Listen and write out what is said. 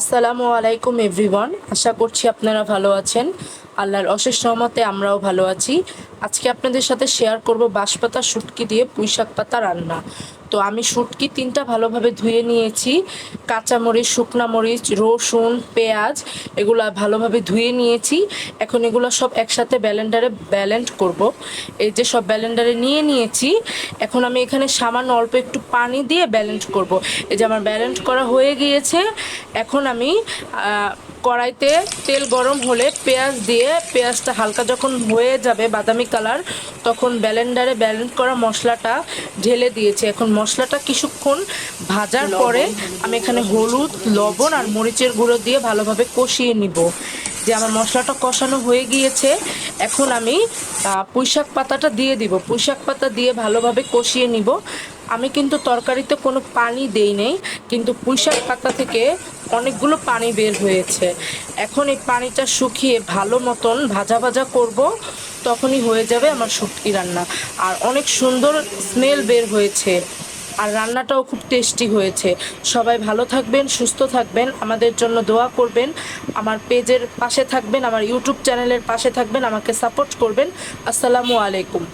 আসসালামু আলাইকুম, এভরিওয়ান। আশা করছি আপনারা ভালো আছেন। আল্লাহর অশেষ সহমতে আমরাও ভালো আছি। আজকে আপনাদের সাথে শেয়ার করব বাঁশপাতা শুটকি দিয়ে পুঁইশাক পাতা রান্না। তো আমি শুটকি তিনটা ভালোভাবে ধুয়ে নিয়েছি। কাঁচামরিচ শুকনা মরিচ, রসুন, পেঁয়াজ এগুলো ভালোভাবে ধুয়ে নিয়েছি। এখন এগুলো সব একসাথে ব্যালেন্ডারে ব্যালেন্ড করব। এই যে সব ব্যালেন্ডারে নিয়ে নিয়েছি, এখন আমি এখানে সামান্য অল্প একটু পানি দিয়ে ব্যালেন্ড করব। এই যে আমার ব্যালেন্ড করা হয়ে গিয়েছে, এখন আমি কড়াইতে তেল গরম হলে পেঁয়াজ দিয়ে, পেঁয়াজটা হালকা যখন হয়ে যাবে বাদামি কালার তখন ব্যালেন্ডারে ব্যালেন্ড করা মশলাটা ঢেলে দিয়েছি। এখন মশলাটা কিছুক্ষণ ভাজার পরে আমি এখানে হলুদ লবণ আর মরিচের গুঁড়ো দিয়ে ভালোভাবে কষিয়ে নিব। যে আমার মশলাটা কষানো হয়ে গিয়েছে এখন আমি পুঁইশাক পাতাটা দিয়ে দিব। পুঁইশাক পাতা দিয়ে ভালোভাবে কষিয়ে নিব। আমি কিন্তু তরকারিতে কোনো পানি দেই নেই, কিন্তু পুঁইশাক পাতা থেকে অনেকগুলো পানি বের হয়েছে। এখন এই পানিটা শুকিয়ে ভালো মতন ভাজা ভাজা করব, তখনই হয়ে যাবে আমার শুটকি রান্না। আর অনেক সুন্দর স্মেল বের হয়েছে, আর রান্নাটাও খুব টেস্টি হয়েছে। সবাই ভালো থাকবেন, সুস্থ থাকবেন, আমাদের জন্য দোয়া করবেন। আমার পেজের পাশে থাকবেন, আমার ইউটিউব চ্যানেলের পাশে থাকবেন, আমাকে সাপোর্ট করবেন। আসসালামু আলাইকুম।